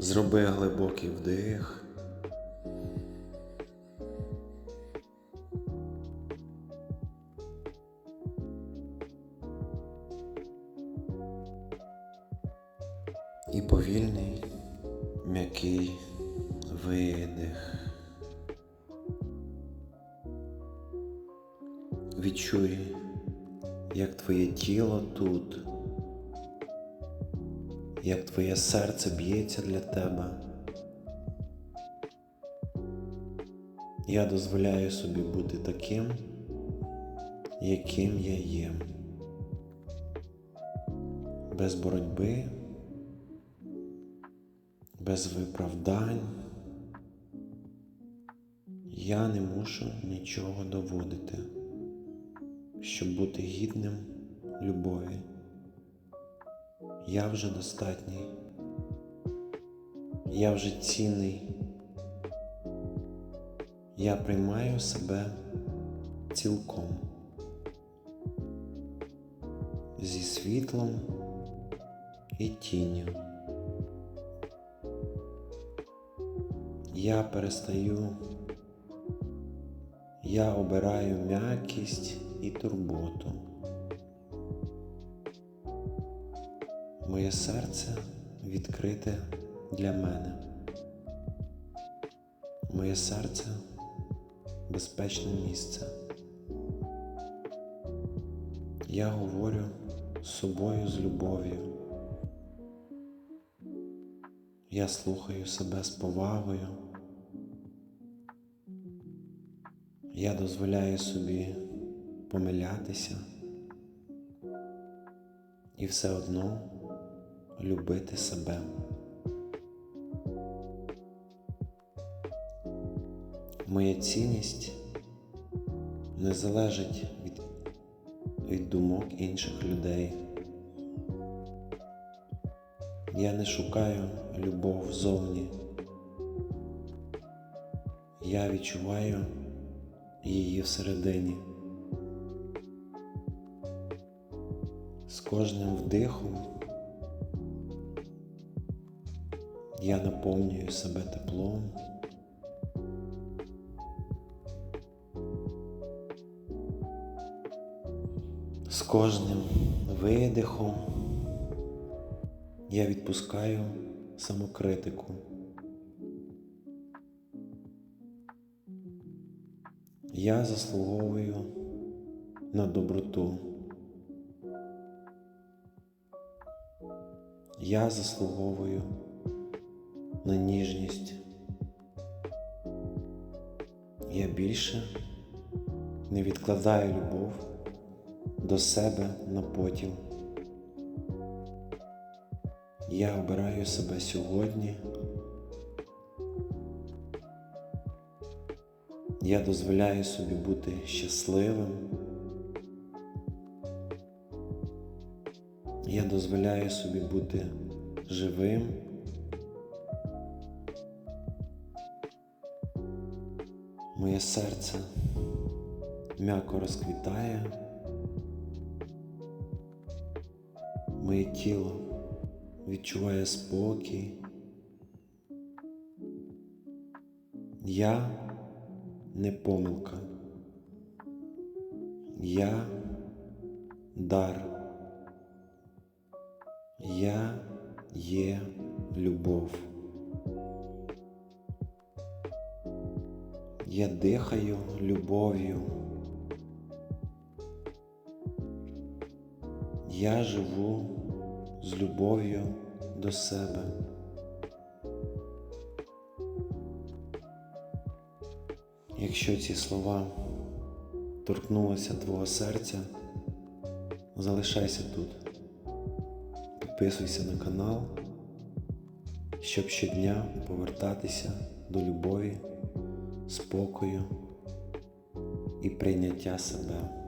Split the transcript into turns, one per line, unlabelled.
Зроби глибокий вдих. І повільний, м'який видих. Відчуй, як твоє тіло тут, як твоє серце б'ється для тебе. Я дозволяю собі бути таким, яким я є. Без боротьби, без виправдань. Я не мушу нічого доводити, щоб бути гідним любові. Я вже достатній. Я вже цінний. Я приймаю себе цілком зі світлом і тінню. Я перестаю, я обираю м'якість і турботу. Моє серце відкрите для мене. Моє серце безпечне місце. Я говорю з собою з любов'ю. Я слухаю себе з повагою. Я дозволяю собі помилятися і все одно любити себе. Моя цінність не залежить від, від думок інших людей. Я не шукаю любов зовні. Я відчуваю її всередині. З кожним вдихом я наповнюю себе теплом. З кожним видихом я відпускаю самокритику. Я заслуговую на доброту. Я заслуговую на ніжність. Я більше не відкладаю любов до себе на потім. Я обираю себе сьогодні. Я дозволяю собі бути щасливим. Я дозволяю собі бути живим. Моє серце м'яко розквітає. Моє тіло відчуває спокій. Я не помилка. Я дар. Я є любов. Я дихаю любов'ю. Я живу з любов'ю до себе. Якщо ці слова торкнулися твого серця, залишайся тут. Підписуйся на канал, щоб щодня повертатися до любові, спокою і прийняття себе.